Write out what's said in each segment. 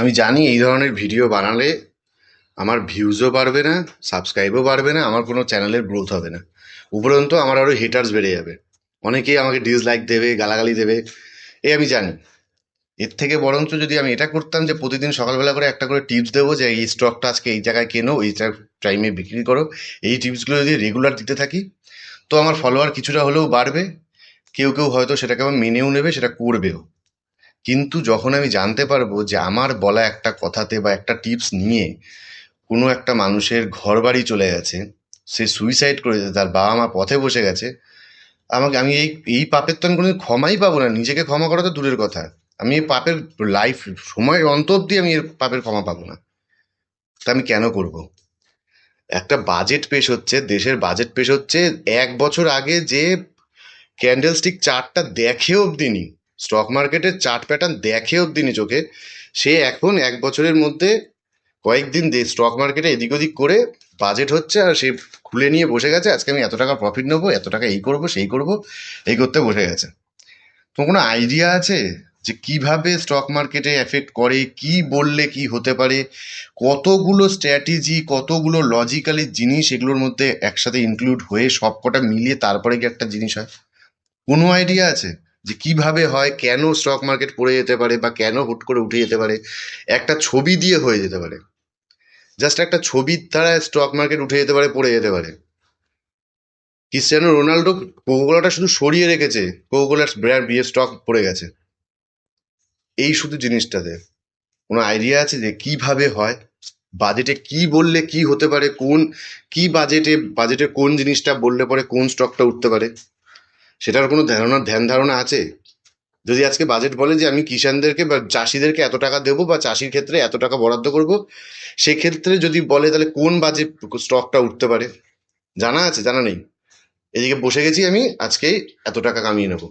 আমি জানি এই ধরনের ভিডিও বানালে আমার ভিউজও বাড়বে না সাবস্ক্রাইবও বাড়বে না, আমার কোনো চ্যানেলের গ্রোথ হবে না। উপরন্তু আমার আরও হেটার্স বেড়ে যাবে। অনেকেই আমাকে ডিসলাইক দেবে, গালাগালি দেবে, এ আমি জানি। এর থেকে বরঞ্চ যদি আমি এটা করতাম যে প্রতিদিন সকালবেলা করে একটা করে টিপস দেবো যে এই স্টকটা আজকে এই জায়গায় কেনো, এই টাইমে বিক্রি করো, এই টিপসগুলো যদি রেগুলার দিতে থাকি, তো আমার ফলোয়ার কিছুটা হলেও বাড়বে। কেউ কেউ হয়তো সেটাকে আবার মেনেও নেবে, সেটা করবেও। কিন্তু যখন আমি জানতে পারব যে আমার বলা একটা কথাতে বা একটা টিপস নিয়ে কোনো একটা মানুষের ঘর বাড়ি চলে গেছে, সে সুইসাইড করেছে, তার বাবা মা পথে বসে গেছে, আমাকে আমি এই এই পাপের তো আমি কোনো ক্ষমাই পাবো না, নিজেকে ক্ষমা করা তো দূরের কথা। আমি এই পাপের লাইফ সময় অন্ত অব্দি আমি এর পাপের ক্ষমা পাবো না। তা আমি কেন করব? একটা বাজেট পেশ হচ্ছে, দেশের বাজেট পেশ হচ্ছে, এক বছর আগে যে ক্যান্ডেলস্টিক চারটা দেখে অব্দি নি স্টক মার্কেটের চার্ট প্যাটার্ন দেখে অব্দি নি চোখে। সে এখন এক বছরের মধ্যে কয়েকদিন দে স্টক মার্কেটে এদিক ওদিক করে বাজেট হচ্ছে আর সে খুলে নিয়ে বসে গেছে। আজকে আমি এত টাকা প্রফিট নেব, এত টাকা এই করব, সেই করব, এই করতে বসে গেছে। তোমার কোনো আইডিয়া আছে যে কীভাবে স্টক মার্কেটে এফেক্ট করে, কি বললে কি হতে পারে? কতগুলো স্ট্র্যাটেজি কতগুলো লজিক্যালি জিনিস এগুলোর মধ্যে একসাথে ইনক্লুড হয়ে সবকটা মিলিয়ে তারপরে কি একটা জিনিস হয়। কোনো আইডিয়া আছে? যে কীভাবে হয়, কেন স্টক মার্কেট পড়ে যেতে পারে বা কেন হুট করে উঠে যেতে পারে, একটা ছবি দিয়ে হয়ে যেতে পারে। জাস্ট একটা ছবির দ্বারা স্টক মার্কেট উঠে যেতে পারে, পড়ে যেতে পারে। ক্রিস্টিয়ানো রোনাল্ডো কোকোকোলাটা শুধু সরিয়ে রেখেছে কোকোকোলার ব্র্যান্ড বিয়ে স্টক পড়ে গেছে। এই শুধু জিনিসটাতে। কোনো আইডিয়া আছে যে কীভাবে হয়? বাজেটে কি বললে কি হতে পারে? কোন, কি বাজেটে বাজেটে কোন জিনিসটা বললে পরে কোন স্টকটা উঠতে পারে? সেটার কোনো ধারণা, ধ্যান ধারণা আছে? যদি আজকে বাজেট বলে যে আমি কিষানদেরকে বা চাষিদেরকে এত টাকা দেবো বা চাষির ক্ষেত্রে এত টাকা বরাদ্দ করব, সেক্ষেত্রে যদি বলে তাহলে কোন বাজেট স্টকটা উঠতে পারে? জানা আছে? জানা নেই? এদিকে বসে গেছি আমি, আজকে এত টাকা কামিয়ে নেব।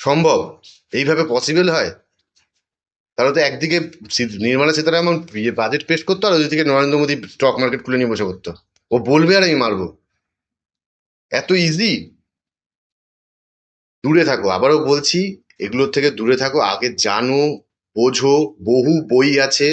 সম্ভব? এইভাবে পসিবল হয়? তাহলে তো একদিকে নির্মলা সীতারামন বাজেট পেশ করতো আর ওইদিকে নরেন্দ্র মোদী স্টক মার্কেট খুলে নিয়ে বসে করতো ও বলবে আর আমি মারবো। এত ইজি দূরে থাকো। আবারও বলছি, এগুলোর থেকে দূরে থাকো। আগে জানো, বোঝো, বহু বই আছে।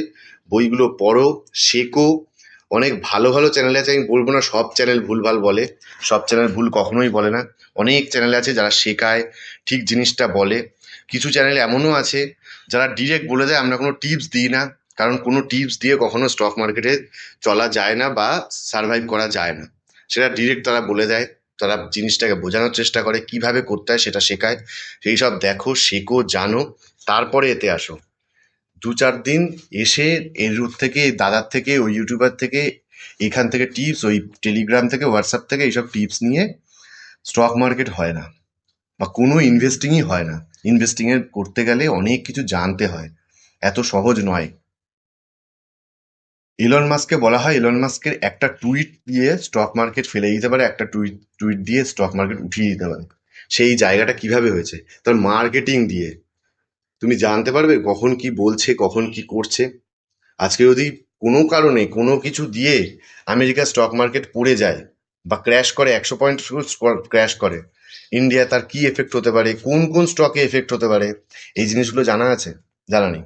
বইগুলো পড়ো, শেখো। অনেক ভালো ভালো চ্যানেল আছে, আমি বলব না, সব চ্যানেল ভুলভাল বলে। সব চ্যানেল ভুল কখনোই বলে না। অনেক চ্যানেল আছে যারা শেখায়, ঠিক জিনিসটা বলে। কিছু চ্যানেল এমনও আছে, যারা ডিরেক্ট বলে দেয়, আমরা কোনো টিপস দিই না। কারণ কোনো টিপস দিয়ে কখনো স্টক মার্কেটে চলা যায় না বা সার্ভাইভ করা যায় না। সেটা ডিরেক্ট তারা বলে দেয়। তারা জিনিসটাকে বোঝানোর চেষ্টা করে, কীভাবে করতে হয় সেটা শেখায়। সেই সব দেখো, শেখো, জানো, তারপরে এতে আসো। দু চার দিন এসে এর রুট থেকে, দাদার থেকে, ওই ইউটিউবার থেকে, এখান থেকে টিপস ওই টেলিগ্রাম থেকে হোয়াটসঅ্যাপ থেকে, এইসব টিপস নিয়ে স্টক মার্কেট হয় না বা কোনো ইনভেস্টিংই হয় না। ইনভেস্টিংয়ের করতে গেলে অনেক কিছু জানতে হয়। এত সহজ নয়। ইলন মাস্ককে বলা হয় ইলন মাস্কের একটা টুইট দিয়ে স্টক মার্কেট ফেলে দিতে পারে, একটা টুইট টুইট দিয়ে স্টক মার্কেট উঠিয়ে দিতে পারে। সেই জায়গাটা কীভাবে হয়েছে? তার মার্কেটিং দিয়ে। তুমি জানতে পারবে কখন কি বলছে, কখন কি করছে। আজকে যদি কোনো কারণে কোনো কিছু দিয়ে আমেরিকা স্টক মার্কেট পড়ে যায় বা ক্র্যাশ করে, একশো পয়েন্ট ক্র্যাশ করে ইন্ডিয়া তার কি এফেক্ট হতে পারে? কোন কোন স্টকে এফেক্ট হতে পারে? এই জিনিসগুলো জানা আছে? জানা নেই।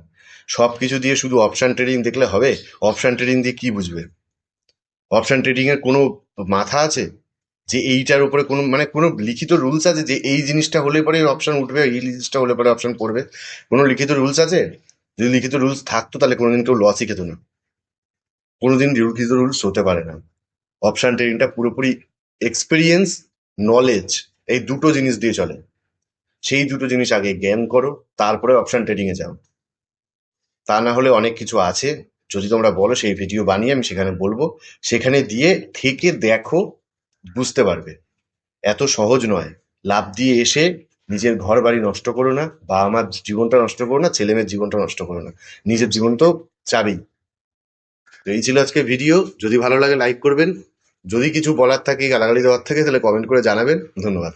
সব কিছু দিয়ে শুধু অপশান ট্রেডিং দেখলে হবে? অপশান ট্রেডিং দিয়ে কি বুঝবে? অপশান ট্রেডিং এর কোনো মাথা আছে? যে এইটার উপরে কোনো মানে কোনো লিখিত রুলস আছে যে এই জিনিসটা হলে পরে অপশান উঠবে, এই জিনিসটা হলে পরে অপশান পড়বে? কোনো লিখিত রুলস আছে? যদি লিখিত রুলস থাকতো তাহলে কোনোদিন কেউ লসই খেত না। কোনোদিন লিখিত রুলস হতে পারে না। অপশান ট্রেডিংটা পুরোপুরি এক্সপিরিয়েন্স নলেজ এই দুটো জিনিস দিয়ে চলে। সেই দুটো জিনিস আগে জ্ঞান করো, তারপরে অপশান ট্রেডিংয়ে যাও। তা না হলে অনেক কিছু আছে। যদি তোমরা বলো সেই ভিডিও বানিয়ে আমি সেখানে বলব। সেখানে দিয়ে থেকে দেখো, বুঝতে পারবে। এত সহজ নয়। লাভ দিয়ে এসে নিজের ঘর বাড়ি নষ্ট করো না, বা আমার জীবনটা নষ্ট করো না, ছেলে মেয়ের জীবনটা নষ্ট করো না। নিজের জীবন তো চাবেই। তো এই ছিল আজকে ভিডিও। যদি ভালো লাগে লাইক করবেন। যদি কিছু বলার থাকে, গালাগালি দেওয়ার থাকে, তাহলে কমেন্ট করে জানাবেন। ধন্যবাদ।